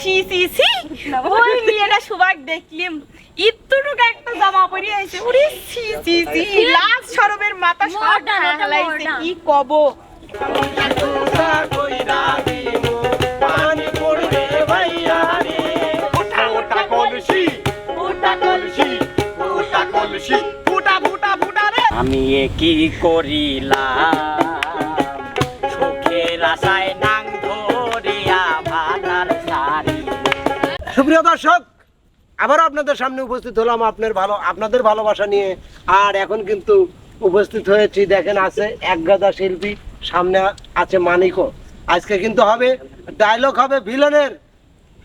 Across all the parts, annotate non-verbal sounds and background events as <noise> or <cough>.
C C C. ওই মেয়েটা সুবাক দেখলিম। ইত্তুটুকু একটা জামা পরে আইছে। ওরে সি সি সি। লাজ শরমের মাথা সব মোটা। কি কব? ওটা ওটা কলসি ওটা কলসি ওটা কলসি। ফুটা ফুটা ফুটা রে। আমি এ কি করিলাম? সুখের আশায় নাং সুপ্রিয় দর্শক আবার আপনাদের সামনে উপস্থিত হলাম আপনার ভালো আপনাদের ভালোবাসা নিয়ে। আর এখন কিন্তু উপস্থিত হয়েছি দেখেন আছে এক গাদা শিল্পী সামনে আছে মানিকও। আজকে কিন্তু হবে ডায়লগ হবে ভিলেনের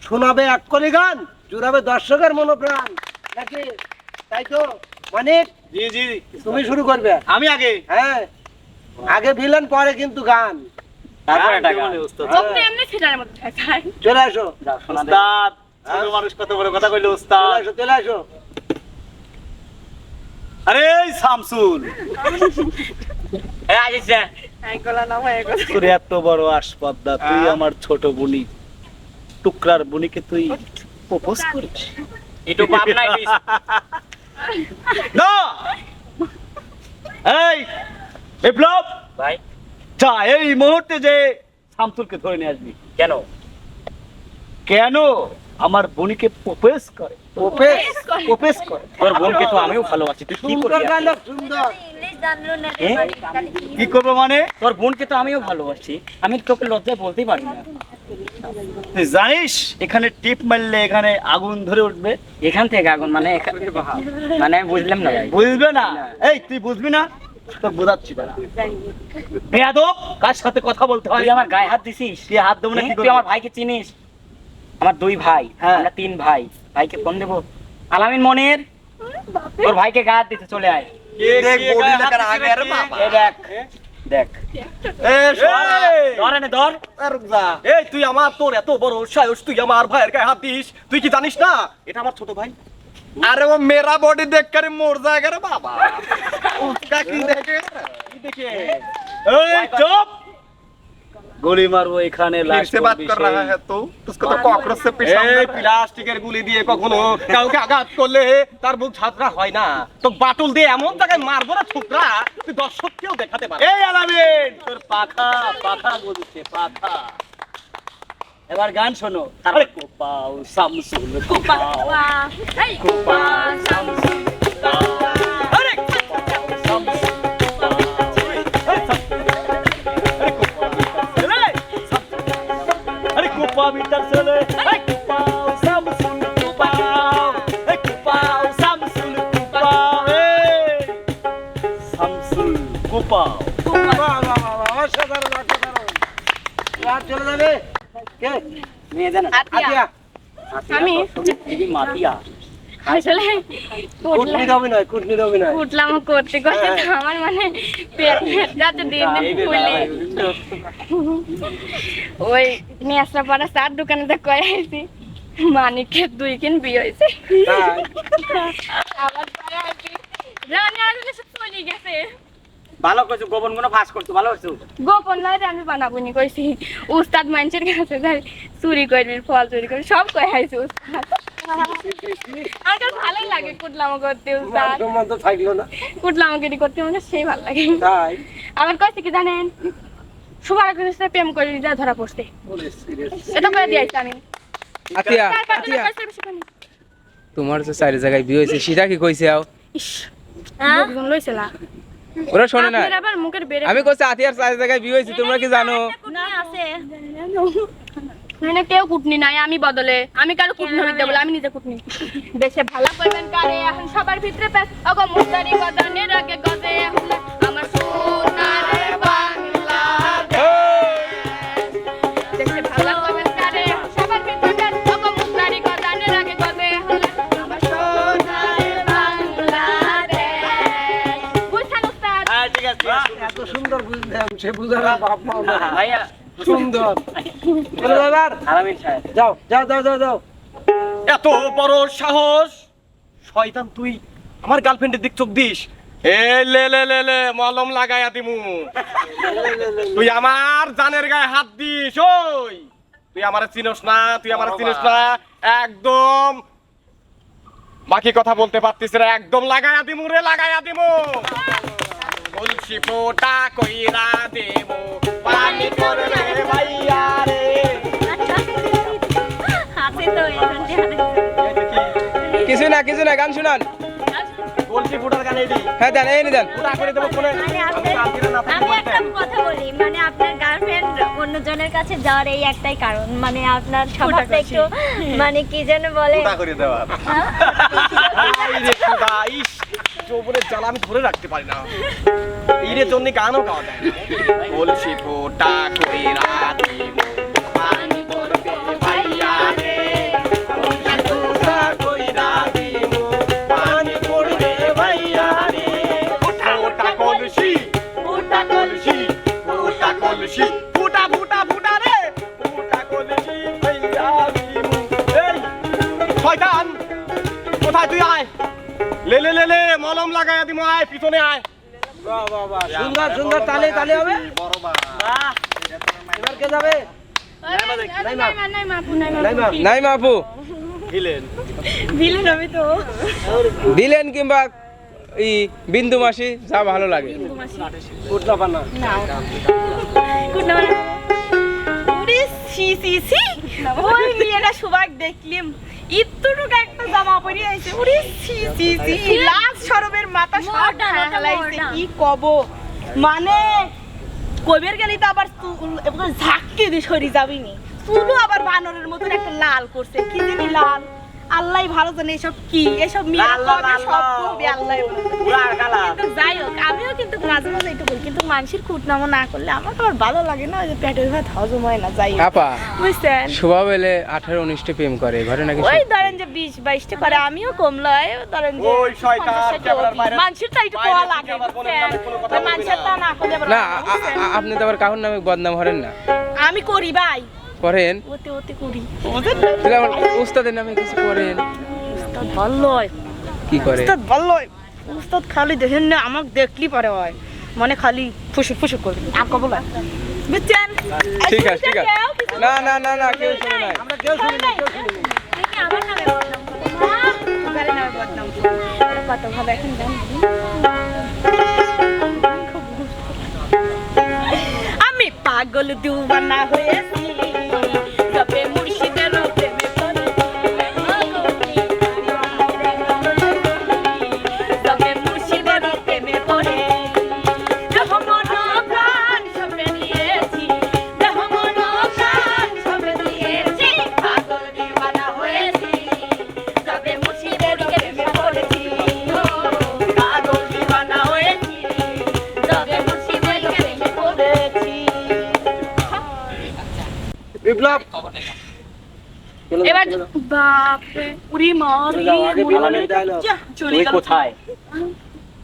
শোনাবে এক কলি গান জুড়াবে দর্শকের মনোপ্রাণ। নাকি? তাই তো? মানিক? জি জি। তুমি শুরু করবে। আমি আগে? হ্যাঁ। আগে ভিলেন পরে কিন্তু গান। তারপরে মতো চলে আসো উস্তাদ মানুষ কত বড় কথা কইলো উস্তাদ? চলে আসো আরে শামসুল। হয়ে তোর এত বড় আসপদ্দা তুই আমার ছোট বুনি। টুকরার বুনিকে তুই প্রপোজ করিস? একটু পাপ নাই <laughs> না! এই বিপ্লব! ভাই। যা এই মুহূর্তে যে শামসুলকে ধরে নিয়ে আসবি। কেন? কেন? আমার বুনিকে প্রপোজ করে। ওপেস প্রপোজ করে। তোর বোনকে তো আমিও ভালোবাসি তুই কি করবি সুন্দর ইংলিশ জানলো না এ? কি করব মানে? তোর বোনকে তো আমিও ভালোবাসি। আমি তোকে লজ্জায় বলতেই পারি না। তুই জানিস এখানে টিপ মারলে এখানে আগুন ধরে উঠবে? এখান থেকে আগুন মানে এখান- মানে আমি বুঝলাম না ভাই। বুঝবে না? এই তুই বুঝবি না? তো বোঝাচ্ছি না। বেয়াদব কার সাথে কথা বলতে হয়? আমার গায়ে হাত দিছিস? তুই হাত দেবো না কি তুই আমার ভাইকে চিনিস? আমার দুই ভাই হ্যাঁ। আমরা তিন ভাই। ভাইকে ফোন দেবো। আলামিন মনির তোর ভাইকে গাছ দিতে চলে আয়। দেখ দেখ তুই কি জানিস না? এটা আমার ছোট ভাই। আরে ও বডি বাবা। চুপ! গুলি মারবো এখানে फिर লাশ से बात করবি कर সেই। रहा है तो उसको तो कॉकरोच से এই पेशाब প্লাস্টিকের গুলি দিয়ে কখনো কাউকে আঘাত করলে তার মুখ ছাত্রা হয় না তো বাটুল দিয়ে এমন জায়গায় মারবো না ছোকরা তুই দর্শককেও দেখাতে পারবি এই আলামিন তোর পাখা পাখা বলছে পাখা এবার গান শোনো আরে কোপাও সামসুল কোপাও এই কুপা সামসুল মাতিয়া আসলে কুটনির অভিনয় কুটনির অভিনয়। উঠলাম করতে করতে আমার মানে পেট যাচ্ছে দিন দিন ফুলে। ওই নেসরা পাড়া চার দোকানে তো করে আইছি মানিকের দুই কিন বিয়ে হয়েছে। আবার আইছি রানী আসলে সব চলে গেছে। ভালো করছ গোপনগুলো ফাঁস করছ ভালো করছ? গোপন লয় আমি বানাবো নি কইছি। উস্তাদ মানুষের কাছে যাই চুরি করবি ফল চুরি করবি সব কই আইছি উস্তাদ। আমার ভালোই লাগে কুটলামো করতে উস্তাদ। মান সম্মান তো থাকল না। কুটলামোগিরি করতে আমার সেই ভালো লাগে। তাই? আবার কইছে কি জানেন? সুবার কাছে প্রেম করে যা ধরা পড়ছে। এটা করে দিয়েছি আমি। আতিয়া আতিয়া। তোমার চারি জায়গায় বিয়ে হয়েছে সেটা কি কইছে আও? ইস লোকজন লইছিলা ওরা শোনে না। আবার মুখের বেড়ে আমি কইছি আতিয়ার চারি জায়গায় বিয়ে হয়েছে তোমরা কি জানো? না আছে। মানে কেউ কুটনি নাই আমি বদলে। আমি কারও কুটনি হইতে বলে আমি নিজে কুটনি। দেশে ভালো করবেন কারে এখন সবার ভিতরে প্যাস অগো মুস্তারি গদনের আগে গদে এখন আমার সোনার বাংলা দেশে। ভালো করবেন কারে সবার ভিতরে প্যাস মুস্তারি গদনের আগে গদে আমার সোনার বাংলাদেশ বুঝছেন উস্তাদ? হ্যাঁ ঠিক আছে। এত সুন্দর বুঝলাম সে বুঝার বাপ না ভাইয়া সুন্দর। যাও যাও যাও যাও যাও। এত বড় সাহস! শয়তান তুই আমার গার্লফ্রেন্ডের দিক চোখ দিস? এ লে লে লে লে মলম লাগাইয়া দিমু। তুই আমার জানের গায়ে হাত দিস ওই! তুই আমার চিনস না তুই আমার চিনস না। একদম। বাকি কথা বলতে পারতিস রে একদম লাগাইয়া দিমু রে লাগাইয়া দিমু। বলছি ফোটা কইরা দেবো। কিছু না কিছু না গান শুনান। বলছি ফোটার গান এডি হ্যাঁ দেন এই দেন ফোটা করে দেবো ফোনে। মানে আমি। একটা কথা বলি মানে আপনার গার্লফ্রেন্ড অন্যজনের কাছে যাওয়ার এই একটাই কারণ মানে আপনার স্বভাবটা একটু মানে কি যেন বলে? ফোটা করে দেওয়া। যৌবনের জ্বালা আমি ধরে রাখতে পারি না। এর জন্য গানও গাওয়া যায় না। বলছি ফোটা কইরা দিমু লাগায় দিমু আয় পিছনে আয়। বাহ, বাহ, বাহ। সুন্দর সুন্দর তালে তালে হবে। এবার কে যাবে? নাই মাপু ভিলেন আমি তো। দিলেন কিংবা ই বিন্দু মাসি যা ভালো লাগে। সুবাক দেখলিম। ইত্তুটুক একটা জামা পরে আইছে। সি সি সি কি কব। মানে কবের গেলি তো আবার ঝাঁকি দিয়ে সরি যাবিনি। চুলও আবার বানরের মতন একটা লাল করছে। কি জানি লাল? আল্লাহ ভালো জানে এসব কি? এসব মেয়ে লাল, লাল, কবে সব লাল। আল্লাহ কিন্তু যাই হোক আমিও কিন্তু মাঝে মাঝে একটু বলি কিন্তু মানুষের কুটনামো না করলে আমার তো আবার ভালো লাগে না? ওই যে পেটের ভাত হজম হয় না যাই হোক। বুঝছেন? স্বভাব এলে আঠারো উনিশটা প্রেম করে ঘরে নাকি ওই ধরেন যে বিশ বাইশটা করে আমিও কমলাই ধরেন যে মানুষের তো একটু কোয়া লাগে মানুষের তা না। করলে না আপনি তো আবার কাহুর নামে বদনাম হরেন না। আমি করি ভাই। করেন? ওতে ওতে করি। তাহলে আমার উস্তাদের নামে কিছু করেন। উস্তাদ ভালো হয় কি করে? উস্তাদ ভালো হয় উস্তাদ খালি দেখেন না আমাকে দেখলি পরে হয়। মানে খালি ফুসুক ফুসুক করবে বুঝছেন? ঠিক আছে ঠিক আছে। না না না না কেউ শুনে নাই। আমরা কেউ শুনি না কেউ শুনি না আমার নামে বদনাম করে। গাড়ি নামে বদনাম কত ভাবে এখন আমি পাগল দিওয়ানা হয়েছি এবার বাপরে উড়ি মারি চলে গেল। কোথায়?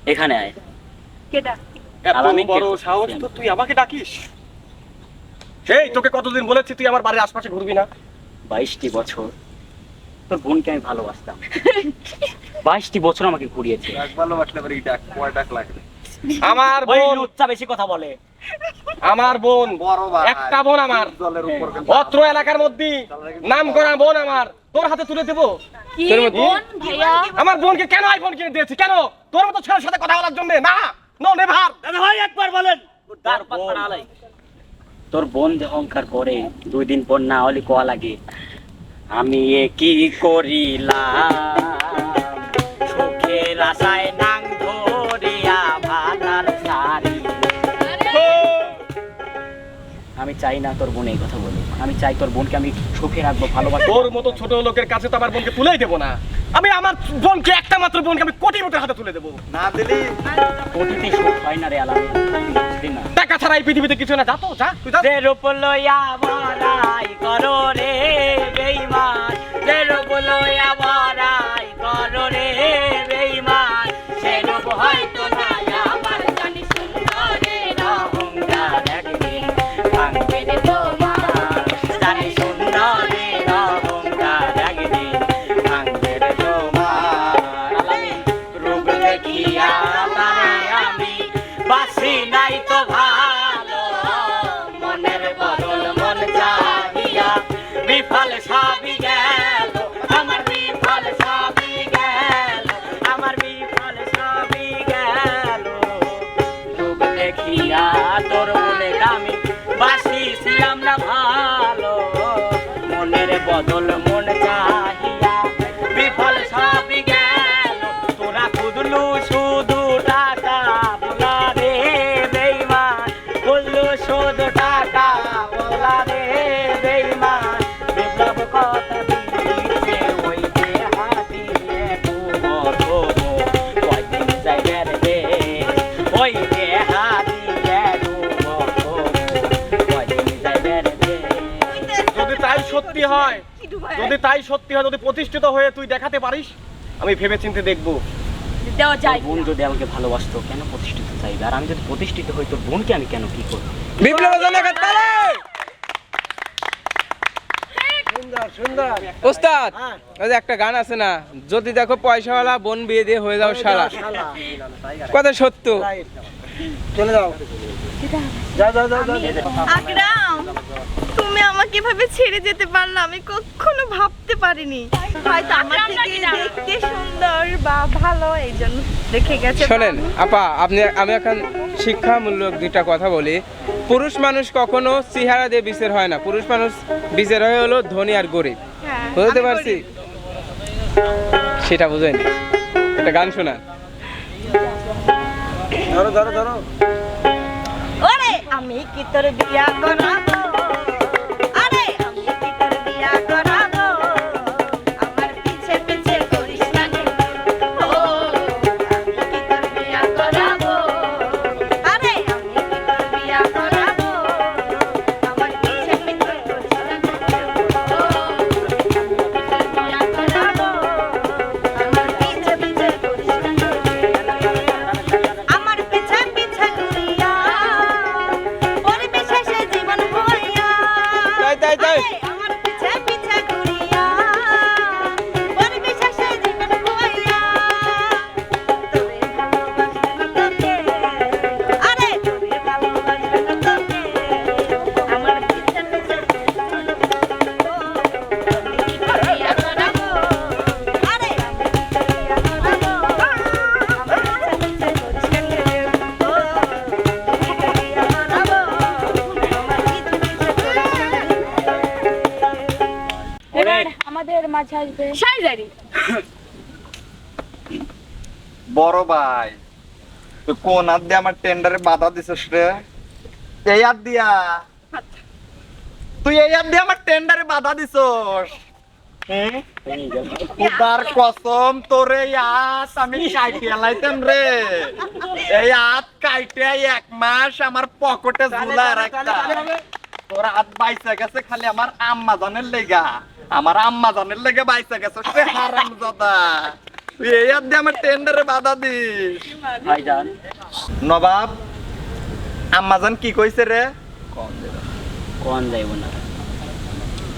এখানে আয়? বড় সাহস তো তুই আমাকে ডাকিস। সেই তোকে কতদিন বলেছি তুই আমার বাড়ির আশপাশে ঘুরবি না? বাইশটি বছর তোর বোনকে আমি ভালোবাসতাম। বাইশটি বছর আমাকে ঘুরিয়েছে। <laughs> আমার বোন লুচ্চা বেশি কথা বলে। আমার বোন একটা বোন আমার। অত্র এলাকার মধ্যে নাম করা বোন আমার। তোর হাতে তুলে দেবো? আমার বোনকে কেন আইফোন কিনে দিয়েছি? কেন? তোর মতো ছেলের সাথে কথা বলার জন্য? না নো নেভার দাদা ভাই একবার বলেন। তোর বোন তোর বোন যে অহংকার করে দুই দিন পর না হলে কোয়া লাগে? আমি এ কি করিলাম? সুখের আশায় চাই না তোর বোন এই কথা বলে। আমি চাই তোর বোনকে আমি সুখে রাখব ভালোবাসবো। তোর মতো ছোট লোকের কাছে তো আমার বোনকে তুলেই দেবো না। আমি আমার বোনকে একটা মাত্র বোনকে আমি কোটি মোটের হাতে তুলে দেবো। না দিলি? কোটিতে সুখ হয় না রে আলামে টাকা ছাড়া এই পৃথিবীতে কিছু না। যা তো যা তুই যা। যে রূপ লইয়া বড়াই করো রে বেইমান যে রূপ লইয়া বড়াই করো রে নাই তো ভালো। মনের বদল মন চাহিয়া বিফল সাবি গেল। আমার বিফল সাবি গেল। আমার বিফল সাবি গেল। রূপ দেখিয়া তোর না ভালো। মনের বদল তাই সত্যি হয় যদি প্রতিষ্ঠিত হয়ে তুই দেখাতে পারিস আমি ভেবে চিন্তে দেখব। দেওয়া যায় বোন যদি আমাকে ভালোবাসতো কেন প্রতিষ্ঠিত চাইবে? আর আমি যদি প্রতিষ্ঠিত হই তোর বোনকে আমি কেন কি করব? ওস্তাদ হ্যাঁ। ওই যে একটা গান আছে না যদি দেখো পয়সাওয়ালা বোন বিয়ে দিয়ে হয়ে যাও সারা। কথা সত্য। চলে যাও। আকরাম তুমি আমাকে এভাবে ছেড়ে যেতে পারলে আমি কখনো ভাবতে পারিনি। হয়তো আমার থেকে দেখতে সুন্দর বা ভালো এই জন্য রেখে গেছে শোনেন আপা আপনি আমি এখন শিক্ষামূলক দুইটা কথা বলি। পুরুষ মানুষ কখনো চেহারা দিয়ে বিচার হয় না। পুরুষ মানুষ বিচার হয় হলো ধনী আর গরিব। হ্যাঁ, বুঝতে পারছি? সেটা বুঝেনি। একটা গান শোনা ধরো ধরো ধরো। আমি কি তোর বিয়া করাবো? এবার আমাদের মাঝে আসবে। শাইজারি বড় ভাই তুই কোন হাত দিয়ে আমার টেন্ডারে বাধা দিছিস রে? এই হাত দিয়া। তুই এই হাত দিয়ে আমার টেন্ডারে বাধা দিছস? খুদার কসম তোর এই আমি কাইটে লাইতাম রে। এই হাত কাইটে এক মাস আমার পকেটে ঝুলা রাখতা তোর হাত বাইসা গেছে খালি আমার আম্মা জানের লেগা। আমার আম্মা জানের লেগে বাইসা গেছে। সে হারাম দাদা তুই এই দিয়ে আমার টেন্ডারে বাধা দিস। ভাইজান নবাব আম্মাজান কি কইছে রে? কোন যাইব না।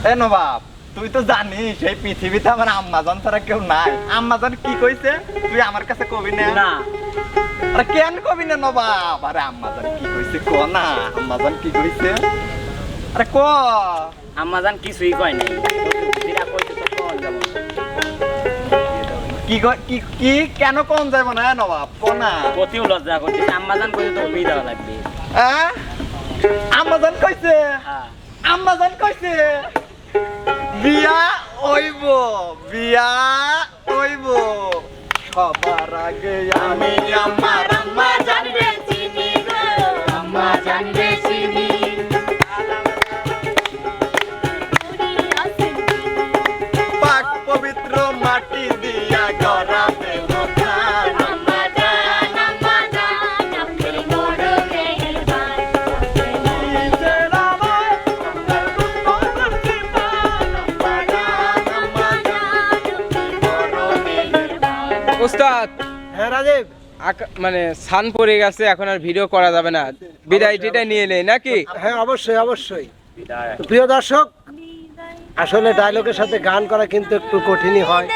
এ নবাব তুই তো জানিস এই পৃথিবীতে আমার আম্মাজান ছাড়া কেউ নাই। আম্মাজান কি কইছে? তুই আমার কাছে কবি না? না। আরে কেন কবি না নবাব? আরে আম্মাজান কি কইছে ক না? আম্মাজান কি কইছে? আরে ক? আমাজান কিছুই কয় নাই। কি কি কি কেন কোন যাইব না নবাব? ক না। কতিও লজ্জা আম্মাজান কইছে তো বিয়ে দেওয়া লাগবে। হ্যাঁ আম্মাজান কইছে? হ্যাঁ। আম্মাজান কইছে? বিয়া হইব বিয়া হইব। সবার আগে আমি আমার আম্মা জানবে চিনি গো। আম্মা জানবে মানে সান পড়ে গেছে এখন আর ভিডিও করা যাবে না। বিদায় টিদায় নিয়ে নেই নাকি? হ্যাঁ অবশ্যই অবশ্যই। প্রিয় দর্শক আসলে ডায়লগের সাথে গান করা কিন্তু একটু কঠিনই হয়।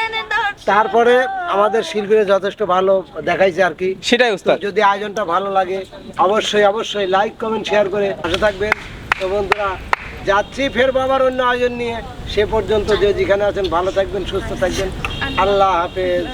তারপরে আমাদের শিল্পীরা যথেষ্ট ভালো দেখাইছে আর কি। সেটাই তো যদি আয়োজনটা ভালো লাগে অবশ্যই অবশ্যই লাইক কমেন্ট শেয়ার করে পাশে থাকবেন। তো বন্ধুরা যাচ্ছি ফের বাবার অন্য আয়োজন নিয়ে। সে পর্যন্ত যে যেখানে আছেন ভালো থাকবেন সুস্থ থাকবেন। আল্লাহ হাফেজ।